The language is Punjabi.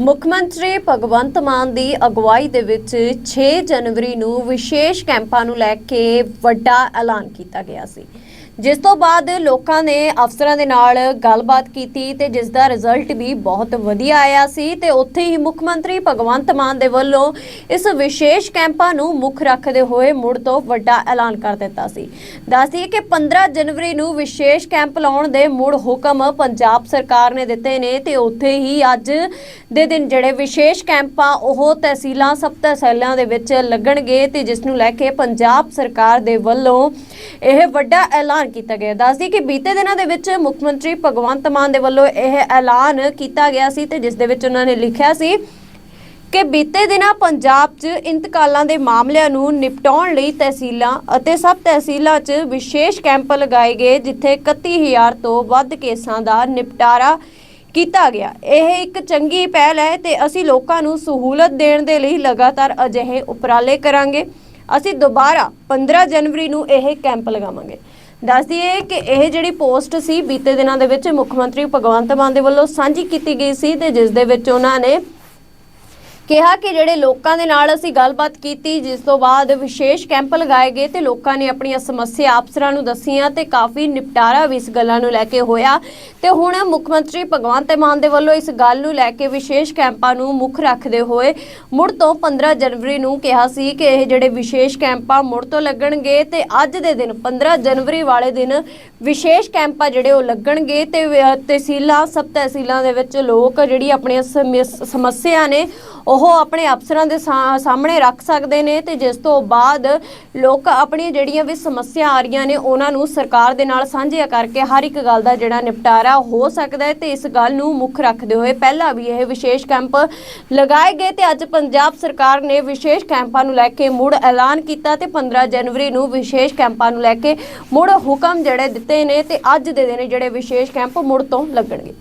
ਮੁੱਖ ਮੰਤਰੀ ਭਗਵੰਤ ਮਾਨ ਦੀ ਅਗਵਾਈ ਦੇ ਵਿੱਚ 6 ਜਨਵਰੀ ਨੂੰ ਵਿਸ਼ੇਸ਼ ਕੈਂਪਾਂ ਨੂੰ ਲੈ ਕੇ ਵੱਡਾ ਐਲਾਨ ਕੀਤਾ ਗਿਆ ਸੀ। ਜਿਸ ਤੋਂ ਬਾਅਦ ਲੋਕਾਂ ਨੇ ਅਫਸਰਾਂ ਦੇ ਨਾਲ ਗੱਲਬਾਤ ਕੀਤੀ ਤੇ ਜਿਸ ਦਾ ਰਿਜ਼ਲਟ ਵੀ ਬਹੁਤ ਵਧੀਆ ਆਇਆ ਸੀ ਤੇ ਉੱਥੇ ਹੀ ਮੁੱਖ ਮੰਤਰੀ ਭਗਵੰਤ ਮਾਨ ਦੇ ਵੱਲੋਂ ਇਸ ਵਿਸ਼ੇਸ਼ ਕੈਂਪਾਂ ਨੂੰ ਮੁੱਖ ਰੱਖਦੇ ਹੋਏ ਮੁੜ ਤੋਂ ਵੱਡਾ ਐਲਾਨ ਕਰ ਦਿੱਤਾ ਸੀ। ਦੱਸਦੀ ਦਈਏ ਕਿ 15 ਜਨਵਰੀ ਨੂੰ ਵਿਸ਼ੇਸ਼ ਕੈਂਪ ਲਾਉਣ ਦੇ ਮੁੜ ਹੁਕਮ ਪੰਜਾਬ ਸਰਕਾਰ ਨੇ ਦਿੱਤੇ ਨੇ ਤੇ ਉੱਥੇ ਹੀ ਅੱਜ ਦੇ ਦਿਨ ਜਿਹੜੇ ਵਿਸ਼ੇਸ਼ ਕੈਂਪਾਂ ਉਹ ਤਹਿਸੀਲਾਂ, ਸਬ ਤਹਿਸੀਲਾਂ ਦੇ ਵਿੱਚ ਲੱਗਣਗੇ ਤੇ ਜਿਸ ਨੂੰ ਲੈ ਕੇ ਪੰਜਾਬ ਸਰਕਾਰ ਦੇ ਵੱਲੋਂ ਇਹ ਵੱਡਾ ਐਲਾਨ ਕੀਤਾ ਗਿਆ। ਦੱਸਦੀ ਕਿ ਬੀਤੇ ਦਿਨਾਂ ਦੇ ਵਿੱਚ ਮੁੱਖ ਮੰਤਰੀ ਭਗਵੰਤ ਮਾਨ ਦੇ ਵੱਲੋਂ ਇਹ ਐਲਾਨ ਕੀਤਾ ਗਿਆ ਸੀ ਤੇ ਜਿਸ ਦੇ ਵਿੱਚ ਉਹਨਾਂ ਨੇ ਲਿਖਿਆ ਸੀ ਕਿ ਬੀਤੇ ਦਿਨਾਂ ਪੰਜਾਬ 'ਚ ਇੰਤਕਾਲਾਂ ਦੇ ਮਾਮਲਿਆਂ ਨੂੰ ਨਿਪਟਾਉਣ ਲਈ ਤਹਿਸੀਲਾਂ ਅਤੇ ਸਬ ਤਹਿਸੀਲਾਂ 'ਚ ਵਿਸ਼ੇਸ਼ ਕੈਂਪ ਲਗਾਏ ਗਏ, ਜਿੱਥੇ 31000 ਤੋਂ ਵੱਧ ਕੇਸਾਂ ਦਾ ਨਿਪਟਾਰਾ ਕੀਤਾ ਗਿਆ। ਇਹ ਇੱਕ ਚੰਗੀ ਪਹਿਲ ਹੈ ਤੇ ਅਸੀਂ ਲੋਕਾਂ ਨੂੰ ਸਹੂਲਤ ਦੇਣ ਦੇ ਲਈ ਲਗਾਤਾਰ ਅਜਿਹੇ ਉਪਰਾਲੇ ਕਰਾਂਗੇ। ਅਸੀਂ ਦੁਬਾਰਾ 15 ਜਨਵਰੀ ਨੂੰ ਇਹ ਕੈਂਪ ਲਗਾਵਾਂਗੇ। ਦੱਸ ਦਈਏ ਕਿ ਇਹ ਜਿਹੜੀ ਪੋਸਟ ਸੀ, ਬੀਤੇ ਦਿਨਾਂ ਦੇ ਵਿੱਚ ਮੁੱਖ ਮੰਤਰੀ ਭਗਵੰਤ ਮਾਨ ਦੇ ਵੱਲੋਂ ਸਾਂਝੀ ਕੀਤੀ ਗਈ ਸੀ ਤੇ ਜਿਸ ਦੇ ਵਿੱਚ ਉਹਨਾਂ ਨੇ ਕਿਹਾ ਕਿ ਜਿਹੜੇ ਲੋਕਾਂ ਦੇ ਨਾਲ ਅਸੀਂ ਗੱਲਬਾਤ ਕੀਤੀ, ਜਿਸ ਤੋਂ ਬਾਅਦ ਵਿਸ਼ੇਸ਼ ਕੈਂਪ ਲਗਾਏ ਗਏ ਤੇ ਲੋਕਾਂ ਨੇ ਆਪਣੀਆਂ ਸਮੱਸਿਆ ਅਫਸਰਾਂ ਨੂੰ ਦੱਸੀਆਂ ਤੇ ਕਾਫੀ ਨਿਪਟਾਰਾ ਵੀ ਇਸ ਗੱਲਾਂ ਨੂੰ ਲੈ ਕੇ ਹੋਇਆ। ਤੇ ਹੁਣ ਮੁੱਖ ਮੰਤਰੀ ਭਗਵੰਤ ਮਾਨ ਦੇ ਵੱਲੋਂ ਇਸ ਗੱਲ ਨੂੰ ਲੈ ਕੇ ਵਿਸ਼ੇਸ਼ ਕੈਂਪਾਂ ਨੂੰ ਮੁੱਖ ਰੱਖਦੇ ਹੋਏ ਮੁੜ ਤੋਂ 15 ਜਨਵਰੀ ਨੂੰ ਕਿਹਾ ਸੀ ਕਿ ਇਹ ਜਿਹੜੇ ਵਿਸ਼ੇਸ਼ ਕੈਂਪਾਂ ਮੁੜ ਤੋਂ ਲੱਗਣਗੇ ਤੇ ਅੱਜ ਦੇ ਦਿਨ 15 ਜਨਵਰੀ ਵਾਲੇ ਦਿਨ ਵਿਸ਼ੇਸ਼ ਕੈਂਪਾਂ ਜਿਹੜੇ ਉਹ ਲੱਗਣਗੇ ਤੇ ਤਹਿਸੀਲਾਂ, ਸਬ ਤਹਿਸੀਲਾਂ ਦੇ ਵਿੱਚ ਲੋਕ ਜਿਹੜੀ ਆਪਣੀਆਂ ਸਮੱਸਿਆ ਨੇ, ਉਹ ਉਹ ਆਪਣੇ ਅਫਸਰਾਂ ਦੇ ਸਾ- ਸਾਹਮਣੇ ਰੱਖ ਸਕਦੇ ਨੇ ਤੇ ਜਿਸ ਤੋਂ ਬਾਅਦ ਲੋਕ ਆਪਣੀਆਂ ਜਿਹੜੀਆਂ ਵੀ ਸਮੱਸਿਆ ਆ ਰਹੀਆਂ ਨੇ ਉਹਨਾਂ ਨੂੰ ਸਰਕਾਰ ਦੇ ਨਾਲ ਸਾਂਝੀਆਂ ਕਰਕੇ ਹਰ ਇੱਕ ਗੱਲ ਦਾ ਜਿਹੜਾ ਨਿਪਟਾਰਾ ਹੋ ਸਕਦਾ ਹੈ ਤੇ ਇਸ ਗੱਲ ਨੂੰ ਮੁੱਖ ਰੱਖਦੇ ਹੋਏ ਪਹਿਲਾਂ ਵੀ ਇਹ ਵਿਸ਼ੇਸ਼ ਕੈਂਪ ਲਗਾਏ ਗਏ ਤੇ ਅੱਜ ਪੰਜਾਬ ਸਰਕਾਰ ਨੇ ਵਿਸ਼ੇਸ਼ ਕੈਂਪਾਂ ਨੂੰ ਲੈ ਕੇ ਮੁੜ ਐਲਾਨ ਕੀਤਾ ਤੇ 15 ਜਨਵਰੀ ਨੂੰ ਵਿਸ਼ੇਸ਼ ਕੈਂਪਾਂ ਨੂੰ ਲੈ ਕੇ ਮੁੜ ਹੁਕਮ ਜਿਹੜੇ ਦਿੱਤੇ ਨੇ ਤੇ ਅੱਜ ਦੇ ਦਿਨ ਜਿਹੜੇ ਵਿਸ਼ੇਸ਼ ਕੈਂਪ ਮੁੜ ਤੋਂ ਲੱਗਣਗੇ।